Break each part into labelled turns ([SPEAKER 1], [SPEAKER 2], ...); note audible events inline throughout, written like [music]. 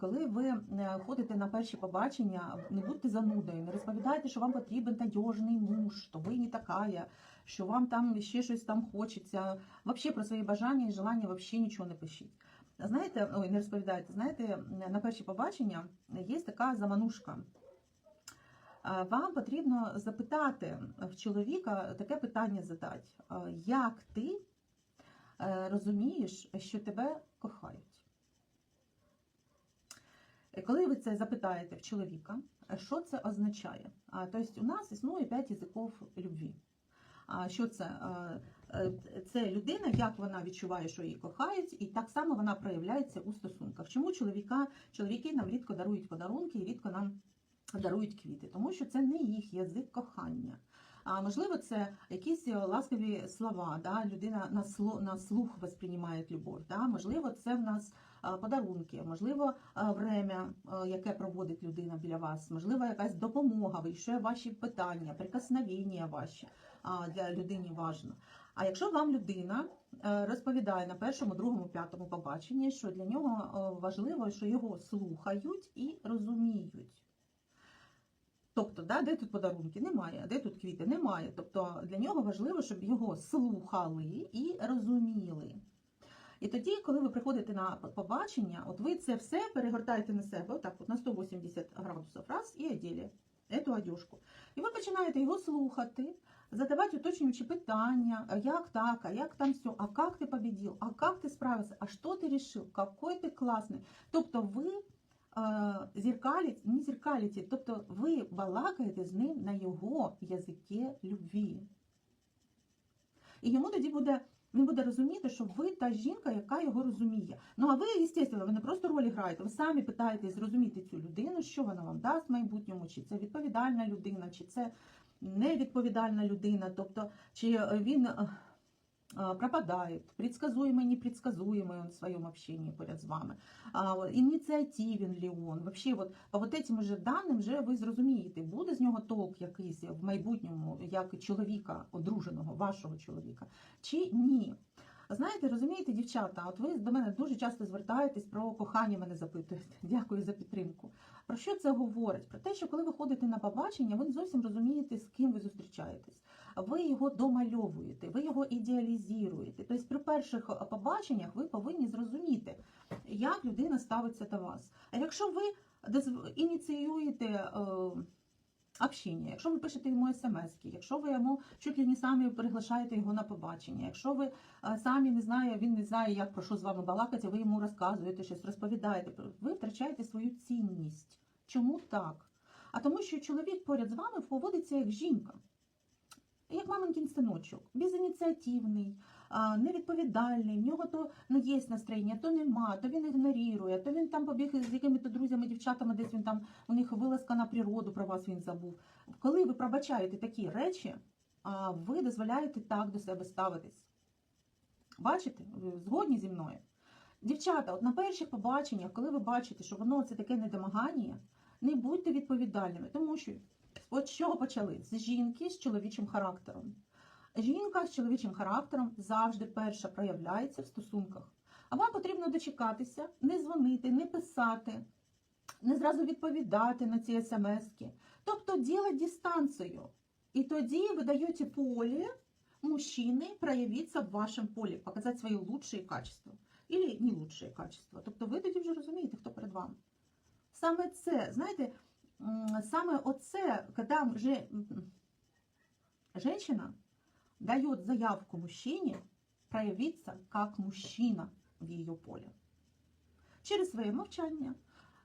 [SPEAKER 1] коли ви е, ходите на перші побачення, не будьте занудою, не розповідайте, що вам потрібен надіжний муж, що ви не така, що вам там ще щось там хочеться. Взагалі про свої бажання і желання взагалі нічого не пишіть. Знаєте, ой, не розповідайте, знаєте, на перші побачення є така заманушка. Вам потрібно запитати в чоловіка таке питання задати, як ти е, розумієш, що тебе кохають? Е, Коли ви це запитаєте в чоловіка, е, що це означає? Тобто у нас існує п'ять язиків любві. Що це? Е, Це людина, як вона відчуває, що її кохають, і так само вона проявляється у стосунках. Чому чоловіка, чоловіки нам рідко дарують подарунки і рідко нам дарують квіти? Тому що це не їх язик кохання. А можливо, це якісь ласкові слова. Да? Людина на слух, на слух восприймає любов. Да? Можливо, це в нас подарунки, можливо, время, яке проводить людина біля вас, можливо, якась допомога, вирішує ваші питання, прикосновення ваші для людини важно. А якщо вам людина е, розповідає на першому, другому, п'ятому побаченні, що для нього е, важливо, що його слухають і розуміють. Тобто, да, де тут подарунки? Немає, де тут квіти? Немає. Тобто для нього важливо, щоб його слухали і розуміли. І тоді, коли ви приходите на побачення, от ви це все перегортаєте на себе, отак, от на 180 градусів, раз, і оділи цю одежку. І ви починаєте його слухати, задавати уточнюючі питання, як так, а як там все, а як ти победил, а як ти справився, а що ти рішив, який ти класний. Тобто ви е, не зеркалите, тобто ви балакаєте з ним на його язикі любві. І йому тоді буде, він буде розуміти, що ви та жінка, яка його розуміє. Ну а ви, звісно, ви не просто ролі граєте, ви самі питаєтесь зрозуміти цю людину, що вона вам дасть в майбутньому, чи це відповідальна людина, чи це невідповідальна людина, тобто чи він е, е, пропадає, предсказуемый, непредсказуемый он в своем общении поряд з вами, а, ініціативен ли он, вообще вот по вот этим уже даним вже ви зрозумієте, буде з нього толк якийсь в майбутньому, як чоловіка, одруженого, вашого чоловіка, чи ні. Знаєте, розумієте, дівчата, от ви до мене дуже часто звертаєтесь про кохання, мене запитуєте. [laughs] Дякую за підтримку. Про що це говорить? Про те, що коли ви ходите на побачення, ви не зовсім розумієте, з ким ви зустрічаєтесь. Ви його домальовуєте, ви його ідеалізуєте. Тобто при перших побаченнях ви повинні зрозуміти, як людина ставиться до вас. А якщо ви ініціюєте е, общення, якщо ви пишете йому смс, якщо ви йому чуть ли не самі приглашаєте його на побачення, якщо ви е, самі не знає, він не знає, як про що з вами балакати, ви йому розказуєте щось, розповідаєте, ви втрачаєте свою цінність. Чому так? А тому, що чоловік поряд з вами поводиться як жінка. Як маминкін синочок, безініціативний, невідповідальний, в нього то не є настроєння, то нема, то він ігнорує, то він там побіг з якими-то друзями, дівчатами, десь він там у них вилазка на природу про вас він забув. Коли ви пробачаєте такі речі, ви дозволяєте так до себе ставитись. Бачите, ви згодні зі мною? Дівчата, от на перших побаченнях, коли ви бачите, що воно це таке недомагання, не будьте відповідальними, тому що от з чого почали? З жінки з чоловічим характером. Жінка з чоловічим характером завжди перша проявляється в стосунках. А вам потрібно дочекатися, не дзвонити, не писати, не зразу відповідати на ці смски. Тобто ділати дистанцію. І тоді ви даєте поле мужчине проявитися в вашому полі, показати свої лучші качества. Или не лучшие качества. Тобто ви тоді вже розумієте, хто перед вами. Саме це, знаєте, саме оце, коли вже женщина дает заявку мужчине проявиться как мужчина в ее поле. Через своє мовчання,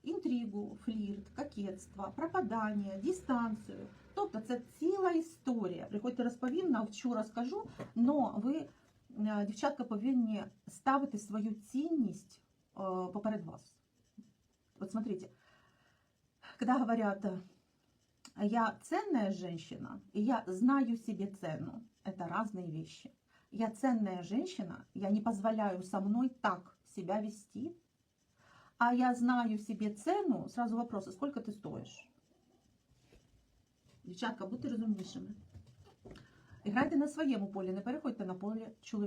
[SPEAKER 1] інтригу, флірт, кокетство, пропадання, дистанцію. Тобто це ціла історія. Приходьте розповім, навчу, розкажу, але ви, е, дівчатка, повинні ставити свою цінність е, поперед вас. Вот смотрите, когда говорят, э, я ценная женщина, и я знаю себе цену, это разные вещи. Я ценная женщина, я не позволяю со мной так себя вести, а я знаю себе цену, сразу вопрос, а сколько ты стоишь? Дівчатка, будьте розумнішими. Грайте на своєму полі, не переходьте на поле чоловіка.